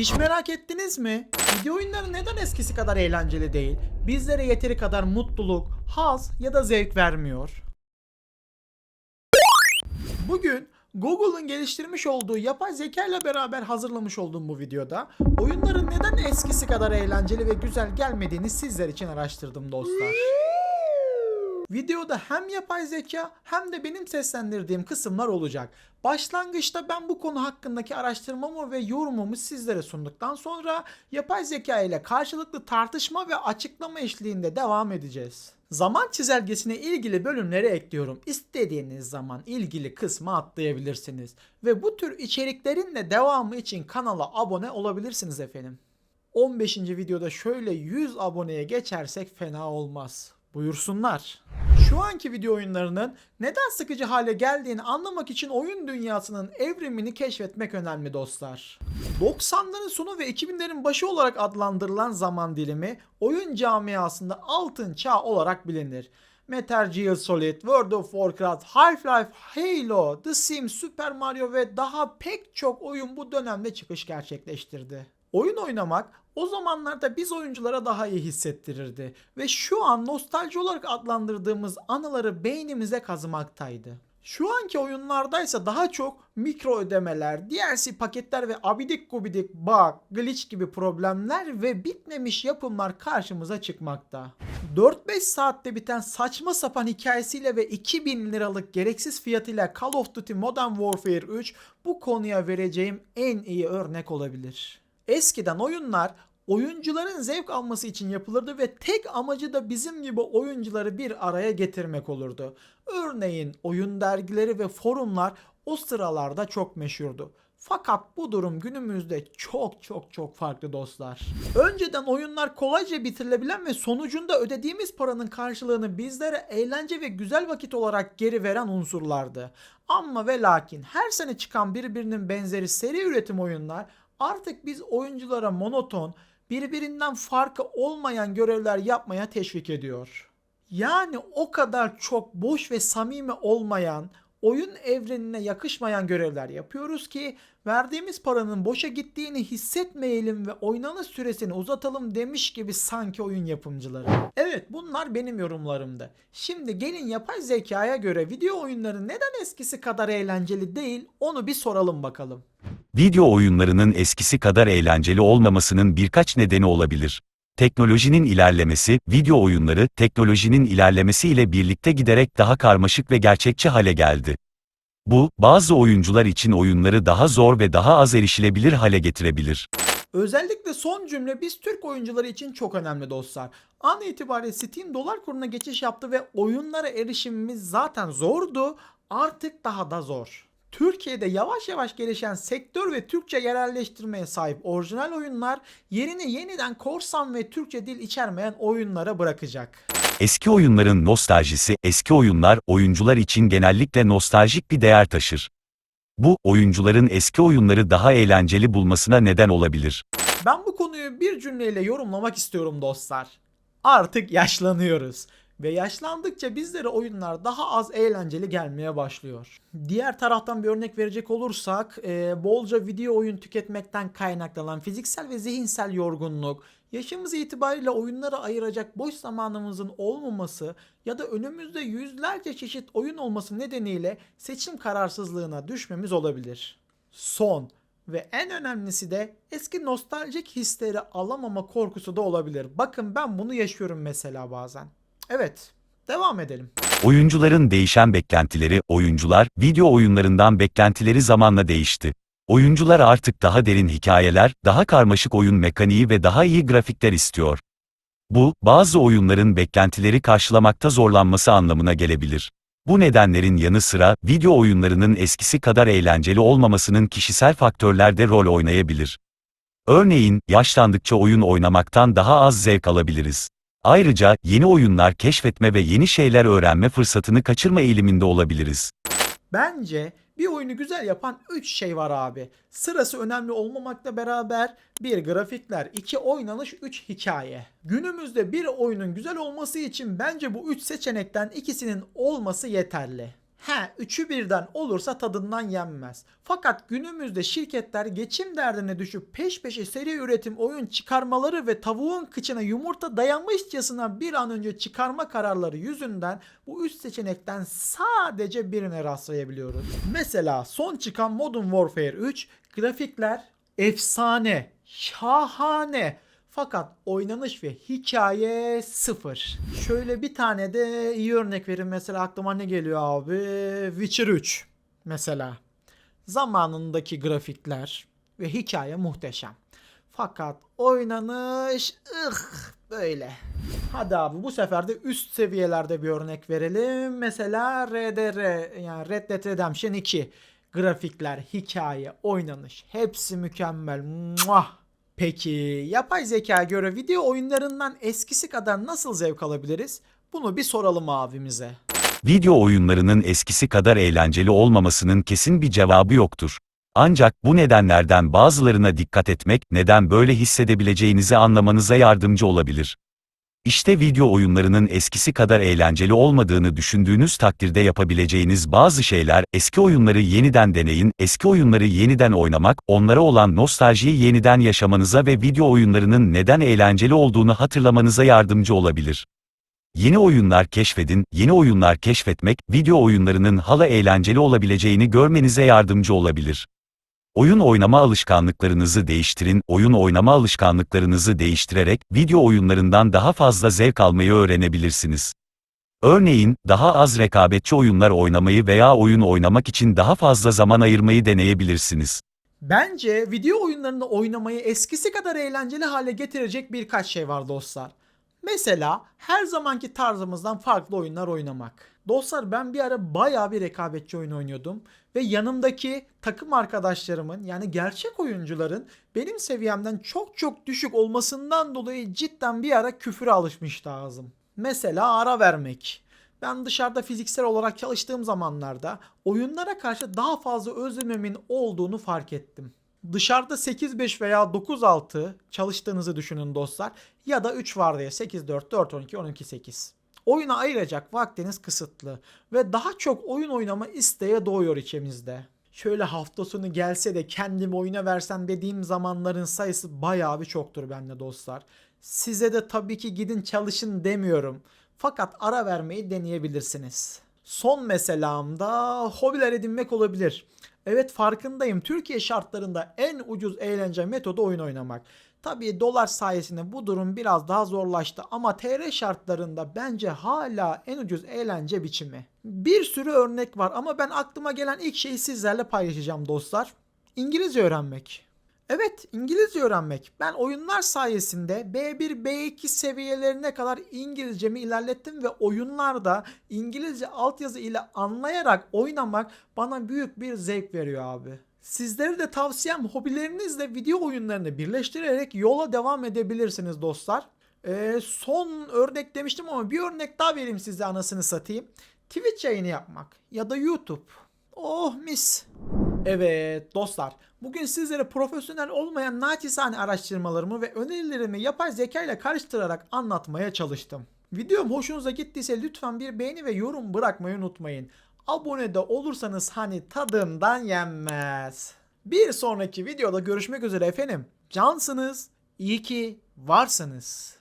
Hiç merak ettiniz mi? Video oyunları neden eskisi kadar eğlenceli değil? Bizlere yeteri kadar mutluluk, haz ya da zevk vermiyor. Bugün Google'ın geliştirmiş olduğu yapay zeka ile beraber hazırlamış olduğum bu videoda oyunların neden eskisi kadar eğlenceli ve güzel gelmediğini sizler için araştırdım dostlar. Videoda hem yapay zeka hem de benim seslendirdiğim kısımlar olacak. Başlangıçta ben bu konu hakkındaki araştırmamı ve yorumumu sizlere sunduktan sonra yapay zeka ile karşılıklı tartışma ve açıklama eşliğinde devam edeceğiz. Zaman çizelgesine ilgili bölümleri ekliyorum. İstediğiniz zaman ilgili kısmı atlayabilirsiniz. Ve bu tür içeriklerin de devamı için kanala abone olabilirsiniz efendim. 15. videoda şöyle 100 aboneye geçersek fena olmaz. Buyursunlar. Şu anki video oyunlarının neden sıkıcı hale geldiğini anlamak için oyun dünyasının evrimini keşfetmek önemli dostlar. 90'ların sonu ve 2000'lerin başı olarak adlandırılan zaman dilimi oyun camiasında altın çağ olarak bilinir. Metal Gear Solid, World of Warcraft, Half-Life, Halo, The Sims, Super Mario ve daha pek çok oyun bu dönemde çıkış gerçekleştirdi. Oyun oynamak o zamanlarda biz oyunculara daha iyi hissettirirdi ve şu an nostalji olarak adlandırdığımız anıları beynimize kazımaktaydı. Şu anki oyunlardaysa daha çok mikro ödemeler, DLC paketler ve abidik gubidik bug, glitch gibi problemler ve bitmemiş yapımlar karşımıza çıkmakta. 4-5 saatte biten saçma sapan hikayesiyle ve 2000 liralık gereksiz fiyatıyla Call of Duty Modern Warfare 3 bu konuya vereceğim en iyi örnek olabilir. Eskiden oyunlar oyuncuların zevk alması için yapılırdı ve tek amacı da bizim gibi oyuncuları bir araya getirmek olurdu. Örneğin oyun dergileri ve forumlar o sıralarda çok meşhurdu. Fakat bu durum günümüzde çok çok çok farklı dostlar. Önceden oyunlar kolayca bitirilebilen ve sonucunda ödediğimiz paranın karşılığını bizlere eğlence ve güzel vakit olarak geri veren unsurlardı. Ama ve lakin her sene çıkan birbirinin benzeri seri üretim oyunlar artık biz oyunculara monoton, birbirinden farkı olmayan görevler yapmaya teşvik ediyor. Yani o kadar çok boş ve samimi olmayan, oyun evrenine yakışmayan görevler yapıyoruz ki verdiğimiz paranın boşa gittiğini hissetmeyelim ve oynanış süresini uzatalım demiş gibi sanki oyun yapımcıları. Evet bunlar benim yorumlarımdı. Şimdi gelin yapay zekaya göre video oyunları neden eskisi kadar eğlenceli değil onu bir soralım bakalım. Video oyunlarının eskisi kadar eğlenceli olmamasının birkaç nedeni olabilir. Teknolojinin ilerlemesi, video oyunları, teknolojinin ilerlemesiyle birlikte giderek daha karmaşık ve gerçekçi hale geldi. Bu, bazı oyuncular için oyunları daha zor ve daha az erişilebilir hale getirebilir. Özellikle son cümle biz Türk oyuncuları için çok önemli dostlar. An itibariyle Steam dolar kuruna geçiş yaptı ve oyunlara erişimimiz zaten zordu. Artık daha da zor. Türkiye'de yavaş yavaş gelişen sektör ve Türkçe yerelleştirmeye sahip orijinal oyunlar yerini yeniden korsan ve Türkçe dil içermeyen oyunlara bırakacak. Eski oyunların nostaljisi, eski oyunlar, oyuncular için genellikle nostaljik bir değer taşır. Bu, oyuncuların eski oyunları daha eğlenceli bulmasına neden olabilir. Ben bu konuyu bir cümleyle yorumlamak istiyorum dostlar. Artık yaşlanıyoruz ve yaşlandıkça bizlere oyunlar daha az eğlenceli gelmeye başlıyor. Diğer taraftan bir örnek verecek olursak e, bolca video oyun tüketmekten kaynaklanan fiziksel ve zihinsel yorgunluk, yaşımız itibariyle oyunlara ayıracak boş zamanımızın olmaması ya da önümüzde yüzlerce çeşit oyun olması nedeniyle seçim kararsızlığına düşmemiz olabilir. Son ve en önemlisi de eski nostaljik hisleri alamama korkusu da olabilir. Bakın ben bunu yaşıyorum mesela bazen. Evet, devam edelim. Oyuncuların değişen beklentileri, oyuncular, video oyunlarından beklentileri zamanla değişti. Oyuncular artık daha derin hikayeler, daha karmaşık oyun mekaniği ve daha iyi grafikler istiyor. Bu, bazı oyunların beklentileri karşılamakta zorlanması anlamına gelebilir. Bu nedenlerin yanı sıra, video oyunlarının eskisi kadar eğlenceli olmamasının kişisel faktörler de rol oynayabilir. Örneğin, yaşlandıkça oyun oynamaktan daha az zevk alabiliriz. Ayrıca, yeni oyunlar keşfetme ve yeni şeyler öğrenme fırsatını kaçırma eğiliminde olabiliriz. Bence bir oyunu güzel yapan 3 şey var abi. Sırası önemli olmamakla beraber bir grafikler, iki oynanış, 3 hikaye. Günümüzde bir oyunun güzel olması için bence bu 3 seçenekten ikisinin olması yeterli. He, üçü birden olursa tadından yenmez. Fakat günümüzde şirketler geçim derdine düşüp peş peşe seri üretim oyun çıkarmaları ve tavuğun kıçına yumurta dayanmışçasına bir an önce çıkarma kararları yüzünden bu üç seçenekten sadece birine rastlayabiliyoruz. Mesela son çıkan Modern Warfare 3 grafikler efsane, şahane. Fakat oynanış ve hikaye sıfır. Şöyle bir tane de iyi örnek verin. Mesela aklıma ne geliyor abi? Witcher 3 mesela. Zamanındaki grafikler ve hikaye muhteşem. Fakat oynanış ıh böyle. Hadi abi bu sefer de üst seviyelerde bir örnek verelim. Mesela RDR yani Red Dead Redemption 2. Grafikler, hikaye, oynanış hepsi mükemmel. Muah! Peki yapay zeka göre video oyunlarından eskisi kadar nasıl zevk alabiliriz? Bunu bir soralım abimize. Video oyunlarının eskisi kadar eğlenceli olmamasının kesin bir cevabı yoktur. Ancak bu nedenlerden bazılarına dikkat etmek, neden böyle hissedebileceğinizi anlamanıza yardımcı olabilir. İşte video oyunlarının eskisi kadar eğlenceli olmadığını düşündüğünüz takdirde yapabileceğiniz bazı şeyler, eski oyunları yeniden deneyin, eski oyunları yeniden oynamak, onlara olan nostaljiyi yeniden yaşamanıza ve video oyunlarının neden eğlenceli olduğunu hatırlamanıza yardımcı olabilir. Yeni oyunlar keşfedin, yeni oyunlar keşfetmek, video oyunlarının hala eğlenceli olabileceğini görmenize yardımcı olabilir. Oyun oynama alışkanlıklarınızı değiştirin, oyun oynama alışkanlıklarınızı değiştirerek, video oyunlarından daha fazla zevk almayı öğrenebilirsiniz. Örneğin, daha az rekabetçi oyunlar oynamayı veya oyun oynamak için daha fazla zaman ayırmayı deneyebilirsiniz. Bence video oyunlarını oynamayı eskisi kadar eğlenceli hale getirecek birkaç şey var dostlar. Mesela her zamanki tarzımızdan farklı oyunlar oynamak. Dostlar ben bir ara bayağı bir rekabetçi oyun oynuyordum ve yanımdaki takım arkadaşlarımın yani gerçek oyuncuların benim seviyemden çok çok düşük olmasından dolayı cidden bir ara küfüre alışmıştı ağzım. Mesela ara vermek. Ben dışarıda fiziksel olarak çalıştığım zamanlarda oyunlara karşı daha fazla özlememin olduğunu fark ettim. Dışarıda 8-5 veya 9-6 çalıştığınızı düşünün dostlar. Ya da 3 var diye 8-4, 4-12, 12-8. Oyuna ayıracak vaktiniz kısıtlı. Ve daha çok oyun oynama isteğe doğuyor içimizde. Şöyle hafta sonu gelse de kendimi oyuna versem dediğim zamanların sayısı bayağı bir çoktur bende dostlar. Size de tabii ki gidin çalışın demiyorum. Fakat ara vermeyi deneyebilirsiniz. Son meselam da hobiler edinmek olabilir. Evet farkındayım. Türkiye şartlarında en ucuz eğlence metodu oyun oynamak. Tabii dolar sayesinde bu durum biraz daha zorlaştı ama TR şartlarında bence hala en ucuz eğlence biçimi. Bir sürü örnek var ama ben aklıma gelen ilk şeyi sizlerle paylaşacağım dostlar. İngilizce öğrenmek. Evet, İngilizce öğrenmek. Ben oyunlar sayesinde B1, B2 seviyelerine kadar İngilizcemi ilerlettim ve oyunlarda İngilizce altyazı ile anlayarak oynamak bana büyük bir zevk veriyor abi. Sizlere de tavsiyem hobilerinizle video oyunlarını birleştirerek yola devam edebilirsiniz dostlar. Ee, son örnek demiştim ama bir örnek daha vereyim size anasını satayım. Twitch yayını yapmak ya da YouTube. Oh mis. Evet dostlar, bugün sizlere profesyonel olmayan naçizane araştırmalarımı ve önerilerimi yapay zeka ile karıştırarak anlatmaya çalıştım. Videom hoşunuza gittiyse lütfen bir beğeni ve yorum bırakmayı unutmayın. Abone de olursanız hani tadından yenmez. Bir sonraki videoda görüşmek üzere efendim. Cansınız, iyi ki varsınız.